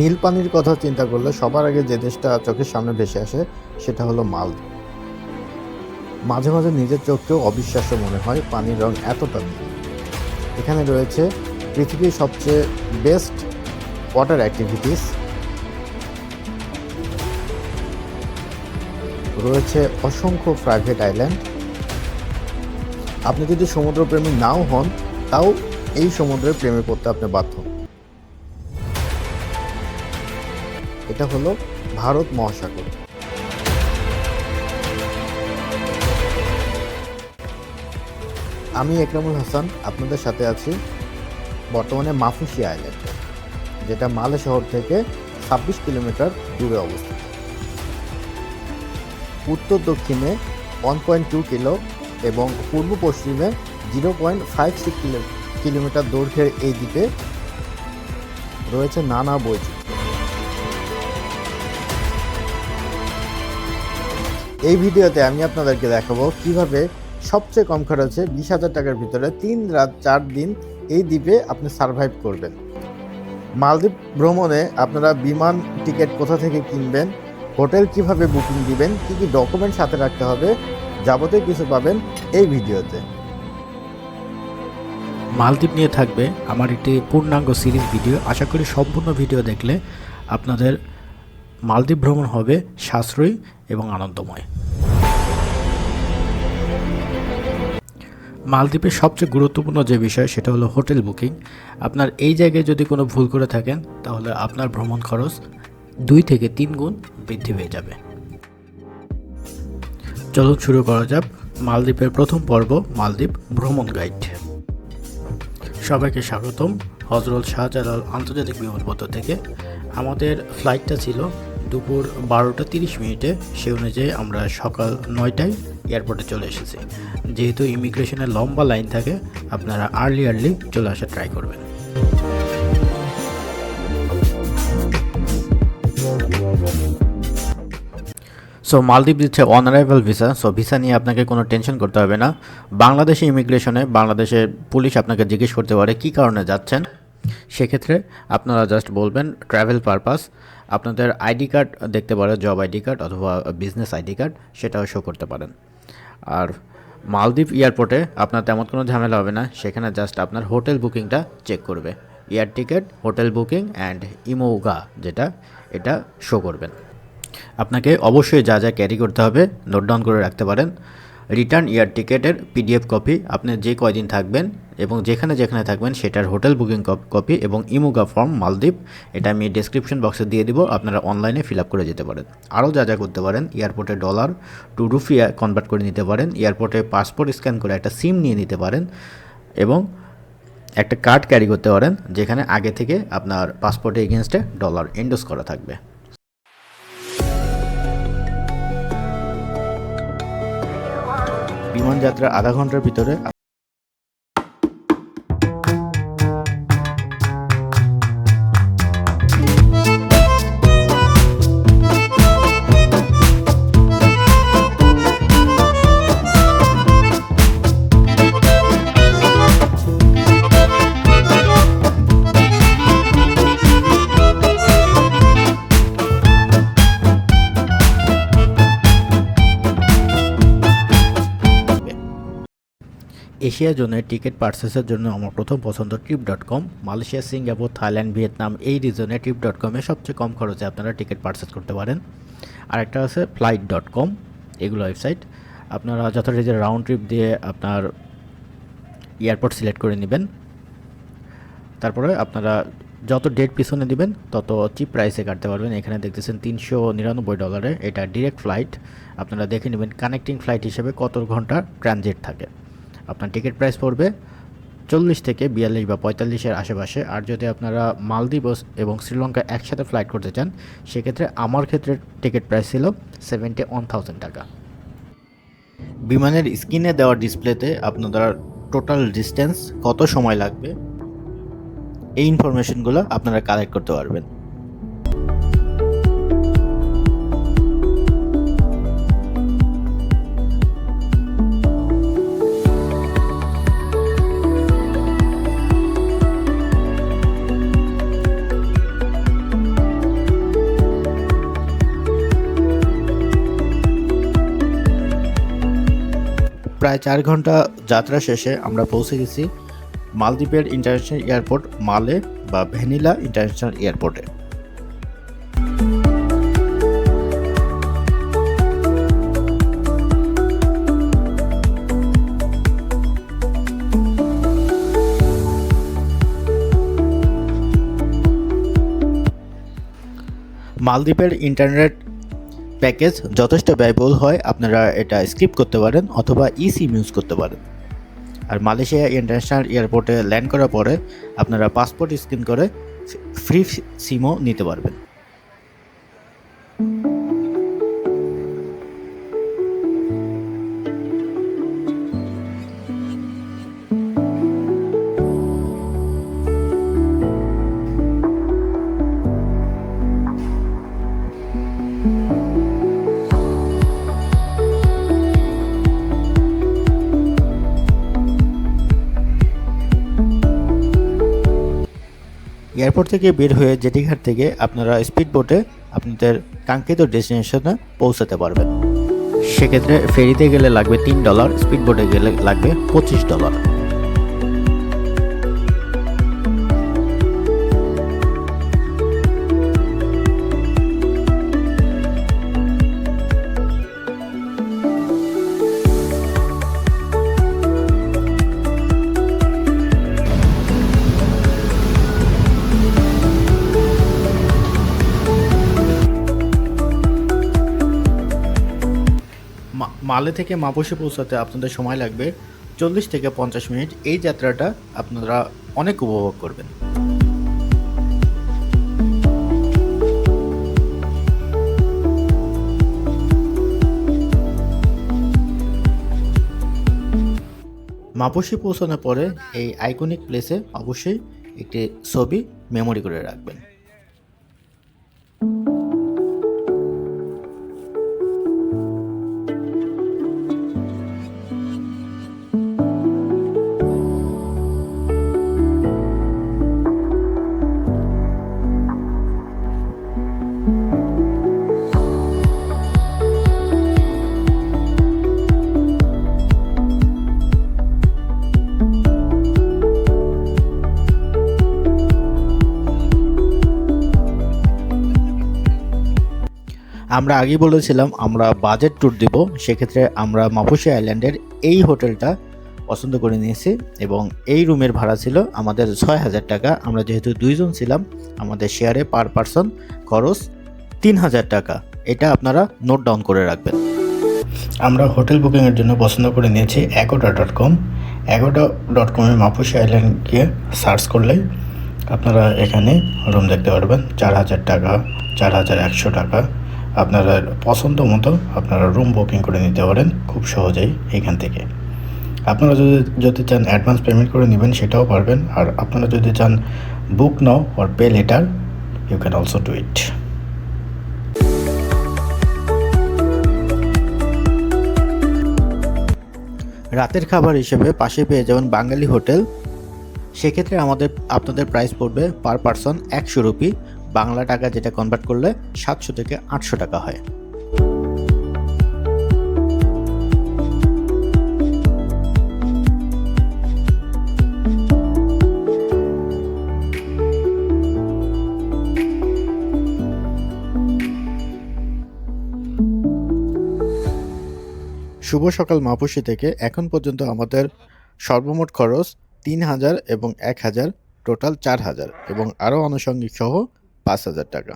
নীল পানির কথা চিন্তা করলে সবার আগে যে দেশটা চোখের সামনে ভেসে আসে, সেটা হলো মালদ্বীপ মাঝে মাঝে নিজের চোখকেও অবিশ্বাস্য মনে হয় পানির রং এতটা নীল। এখানে রয়েছে পৃথিবীর সবচেয়ে বেস্ট ওয়াটার অ্যাক্টিভিটিস রয়েছে অসংখ্য প্রাইভেট আইল্যান্ড আপনি যদি সমুদ্রপ্রেমী নাও হন, তাও এই সমুদ্রের প্রেমে পড়তে আপনি বাধ্য এটা হলো ভারত মহাসাগর। আমি একরামুল হাসান, আপনাদের সাথে আছি বর্তমানে মাফুসি আইল্যান্ডে যেটা মালে শহর থেকে ছাব্বিশ কিলোমিটার দূরে অবস্থিত। উত্তর দক্ষিণে ওয়ান পয়েন্ট টু কিলো এবং পূর্ব পশ্চিমে zero point five six kilometre দৈর্ঘ্যের এই দ্বীপে রয়েছে নানা বৈচিত্র্য। এই ভিডিওতে আমি আপনাদেরকে দেখাবো কীভাবে সবচেয়ে কম খরচে বিশ হাজার টাকার ভিতরে তিন রাত চার দিন এই দ্বীপে আপনি সার্ভাইভ করবেন। মালদ্বীপ ভ্রমণে আপনারা বিমান টিকিট কোথা থেকে কিনবেন, হোটেল কীভাবে বুকিং দিবেন, কি কি ডকুমেন্ট সাথে রাখতে হবে যাবতীয় কিছু পাবেন এই ভিডিওতে। মালদ্বীপ নিয়ে থাকবে আমার একটি পূর্ণাঙ্গ সিরিজ ভিডিও। আশা করি সম্পূর্ণ ভিডিও দেখলে আপনাদের মালদ্বীপ ভ্রমণ হবে সাশ্রয়ী এবং আনন্দময়। মালদ্বীপের সবচেয়ে গুরুত্বপূর্ণ যে বিষয় সেটা হলো হোটেল বুকিং। আপনার এই জায়গায় যদি কোনো ভুল করে থাকেন, তাহলে আপনার ভ্রমণ খরচ দুই থেকে তিন গুণ বৃদ্ধি পেয়ে যাবে। চলুন শুরু করা যাক মালদ্বীপের প্রথম পর্ব, মালদ্বীপ ভ্রমণ গাইড। সবাইকে স্বাগতম। হজরত শাহজালাল আন্তর্জাতিক বিমানবন্দর থেকে। আমাদের ফ্লাইটটা ছিল দুপুর বারোটা তিরিশ মিনিটে, সে অনুযায়ী আমরা সকাল নয়টায় এয়ারপোর্টে চলে এসেছি। যেহেতু ইমিগ্রেশনের লম্বা লাইন থাকে, আপনারা আর্লি আর্লি চলে আসা ট্রাই করবেন। সো মালদ্বীপ দিচ্ছে on arrival visa so visa নিয়ে আপনাকে কোনো টেনশন করতে হবে না। বাংলাদেশে ইমিগ্রেশনে বাংলাদেশের পুলিশ আপনাকে জিজ্ঞেস করতে পারে কী কারণে যাচ্ছেন। সেক্ষেত্রে আপনারা জাস্ট বলবেন ট্রাভেল পারপাস আপনাদের আইডি কার্ড দেখতে পারে জব আইডি কার্ড অথবা বিজনেস আইডি কার্ড সেটাও শো করতে পারেন। আর মালদ্বীপ এয়ারপোর্টে আপনার তেমন কোনো ঝামেলা হবে না, সেখানে জাস্ট আপনার হোটেল বুকিংটা চেক করবে। Air ticket hotel booking and ইমোগা যেটা, এটা শো করবেন। আপনাকে অবশ্যই যা যা ক্যারি করতে হবে নোট ডাউন করে রাখতে পারেন। রিটার্ন ইয়ার টিকেটের পিডিএফ কপি আপনি যে কয়দিন থাকবেন এবং যেখানে যেখানে থাকবেন সেটার হোটেল বুকিং কপি এবং ইমোগা ফর্ম, মালদ্বীপ, এটা আমি ডিসক্রিপশন বক্সে দিয়ে দিব, আপনারা অনলাইনে ফিল আপ করে যেতে পারেন। আরও যা যা করতে পারেন এয়ারপোর্টে ডলার টু রুফিয়া কনভার্ট করে নিতে পারেন এয়ারপোর্টে পাসপোর্ট স্ক্যান করে একটা সিম নিয়ে নিতে পারেন এবং একটা কার্ড ক্যারি করতে পারেন, যেখানে আগে থেকে আপনার পাসপোর্টে এগেনস্টে ডলার এন্ডোস করা থাকবে। বিমান যাত্রার আধা ঘণ্টার ভিতরে এশিয়া জোনের টিকিট পার্সেসের জন্য আমার প্রথম পছন্দ trip dot com Malaysia, Singapore, Thailand, Vietnam, এই রিজনে ট্রিপ ডট কমে সবচেয়ে কম খরচে আপনারা টিকিট পার্সেস করতে পারেন। আরেকটা আছে ফ্লাইট ডট কম এগুলো ওয়েবসাইট আপনারা যথারীতি রাউন্ড ট্রিপ দিয়ে আপনার এয়ারপোর্ট সিলেক্ট করে নেবেন। তারপরে আপনারা যত ডেট পিছনে দিবেন, তত চিপ প্রাইসে কাটতে পারবেন। এখানে দেখতেছেন তিনশো নিরানব্বই ডলারে এটা ডিরেক্ট ফ্লাইট আপনারা দেখে নেবেন কানেক্টিং ফ্লাইট হিসেবে কত ঘণ্টা ট্রানজিট থাকে। আপনার টিকিট প্রাইস পড়বে চল্লিশ থেকে বিয়াল্লিশ বা পঁয়তাল্লিশের আশেপাশে। আর যদি আপনারা মালদ্বীপ এবং শ্রীলঙ্কা একসাথে ফ্লাইট করতে চান, সেক্ষেত্রে আমার ক্ষেত্রে টিকিট প্রাইস ছিল সেভেন্টি ওয়ান থাউজেন্ড টাকা। বিমানের স্ক্রিনে দেওয়া ডিসপ্লেতে আপনারা টোটাল ডিস্টেন্স কত সময় লাগবে, এই ইনফরমেশনগুলো আপনারা কালেক্ট করতে পারবেন। প্রায় চার ঘণ্টা যাত্রা শেষে আমরা পৌঁছে গেছি মালদ্বীপের ইন্টারন্যাশনাল এয়ারপোর্ট মালে বা ভ্যানিলা ইন্টারন্যাশনাল এয়ারপোর্টে। মালদ্বীপের ইন্টারনেট প্যাকেজ যথেষ্ট ব্যয়বহুল হয়, আপনারা এটা স্কিপ করতে পারেন অথবা ই সিম ইউজ করতে পারেন। আর মালয়েশিয়া ইন্টারন্যাশনাল এয়ারপোর্টে ল্যান্ড করার পরে আপনারা পাসপোর্ট স্ক্যান করে ফ্রি সিমও নিতে পারবেন। এয়ারপোর্ট থেকে বের হয়ে জেটিঘাট থেকে আপনারা স্পিড বোটে আপনাদের কাঙ্ক্ষিত ডেস্টিনেশনে পৌঁছাতে পারবেন। সেক্ষেত্রে ফেরিতে গেলে লাগবে তিন ডলার স্পিড বোটে গেলে লাগবে পঁচিশ ডলার। মালে থেকে মাপসে পৌঁছাতে আপনাদের সময় লাগবে চল্লিশ থেকে পঞ্চাশ মিনিট। এই যাত্রাটা আপনারা অনেক উপভোগ করবেন। মাপসি পৌঁছানোর পরে এই আইকনিক প্লেসে অবশ্যই একটি ছবি মেমোরি করে রাখবেন। আমরা আগেই বলেছিলাম, আমরা বাজেট ট্যুর দিব, সেক্ষেত্রে আমরা মাপুসি আইল্যান্ডের এই হোটেলটা পছন্দ করে নিয়েছি এবং এই রুমের ভাড়া ছিল আমাদের ছয় হাজার টাকা। আমরা যেহেতু দুইজন ছিলাম, আমাদের শেয়ারে পার পারসন খরচ তিন হাজার টাকা। এটা আপনারা নোট ডাউন করে রাখবেন। আমরা হোটেল বুকিংয়ের জন্য পছন্দ করে নিয়েছি Agoda dot com. Agoda dot কমে মাপুসি আইল্যান্ড গিয়ে সার্চ করলে আপনারা এখানে রুম দেখতে পারবেন। চার হাজার টাকা, চার হাজার একশো টাকা। আপনারা পছন্দ মতো আপনারা রুম বুকিং করে নিতে পারেন খুব সহজেই এখান থেকে। আপনারা যদি যদি চান অ্যাডভান্স পেমেন্ট করে নেবেন সেটাও পারবেন, আর আপনারা যদি চান book now or pay later you can also do it রাতের খাবার হিসেবে পাশে পেয়ে যাবেন বাঙালি হোটেল। সেক্ষেত্রে আমাদের, আপনাদের প্রাইস পড়বে পার পারসন একশো রুপি বাংলা টাকা যেটা কনভার্ট করলে সাতশো থেকে আটশো টাকা হয়। শুভ সকাল মাপুসি থেকে এখন পর্যন্ত আমাদের সর্বমোট খরচ তিন হাজার এবং এক হাজার টোটাল চার হাজার এবং আরও আনুষঙ্গিক সহ পাঁচ হাজার টাকা।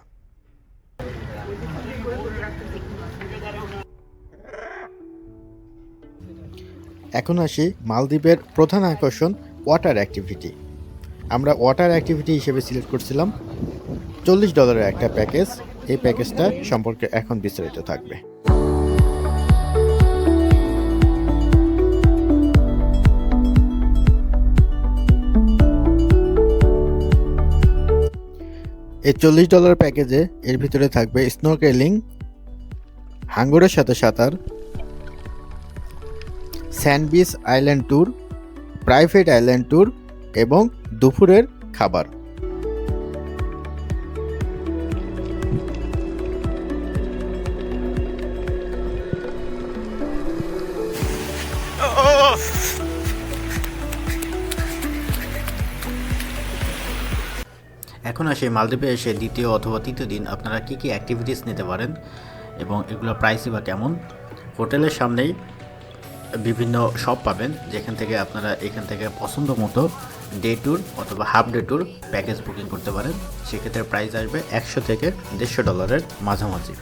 এখন আসি মালদ্বীপের প্রধান আকর্ষণ ওয়াটার অ্যাক্টিভিটি আমরা ওয়াটার অ্যাক্টিভিটি হিসেবে সিলেক্ট করছিলাম। চল্লিশ ডলারের একটা প্যাকেজ এই প্যাকেজটা সম্পর্কে এখন বিস্তারিত থাকবে। এই চল্লিশ ডলার প্যাকেজে এর ভিতরে থাকবে স্নোকেলিং হাঙ্গরের সাথে সাঁতার sand beach island tour private island tour এবং দুপুরের খাবার। এখন আসে মালদ্বীপে এসে দ্বিতীয় অথবা তৃতীয় দিন আপনারা কী কী অ্যাক্টিভিটিস নিতে পারেন এবং এগুলো প্রাইসই বা কেমন? হোটেলের সামনেই বিভিন্ন শপ পাবেন, যেখান থেকে আপনারা এখান থেকে পছন্দ মতো ডে ট্যুর অথবা half day tour package booking করতে পারেন। সেক্ষেত্রে প্রাইস আসবে একশো থেকে দেড়শো ডলারের মাঝামাঝি।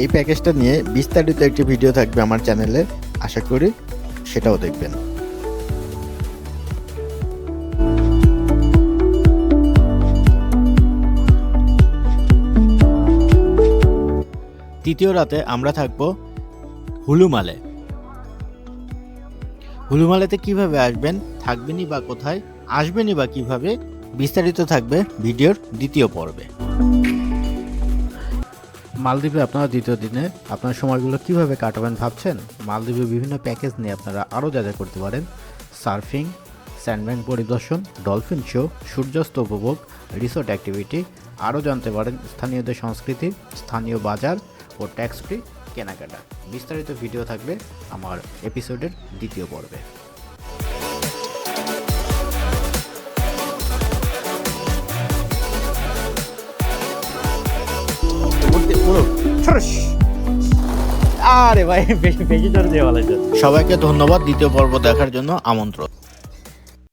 এই প্যাকেজটা নিয়ে বিস্তারিত একটি ভিডিও থাকবে আমার চ্যানেলে। আশা করি সেটাও দেখবেন। তৃতীয় রাতে আমরা থাকব হুলুমালে। হুলুমালেতে কীভাবে আসবেন, থাকবেনই বা কোথায়, আসবেনই বা কীভাবে, বিস্তারিত থাকবে ভিডিওর দ্বিতীয় পর্বে। মালদ্বীপে আপনারা দ্বিতীয় দিনে আপনার সময়গুলো কীভাবে কাটাবেন ভাবছেন? মালদ্বীপে বিভিন্ন প্যাকেজ নিয়ে আপনারা আরও যা যা করতে পারেন। সার্ফিং, স্যান্ডব্যাংক পরিদর্শন, ডলফিন শো, সূর্যাস্ত উপভোগ, রিসোর্ট অ্যাক্টিভিটি, আরও জানতে পারেন স্থানীয়দের সংস্কৃতি, স্থানীয় বাজার ও ট্যাক্স ফ্রি কেনাকাটা। বিস্তারিত ভিডিও থাকবে আমার এপিসোডের দ্বিতীয় পর্বে। আরে ভাই বেশি বেশি জোরে দিয়ে সবাইকে ধন্যবাদ দ্বিতীয় পর্ব দেখার জন্য আমন্ত্রণ।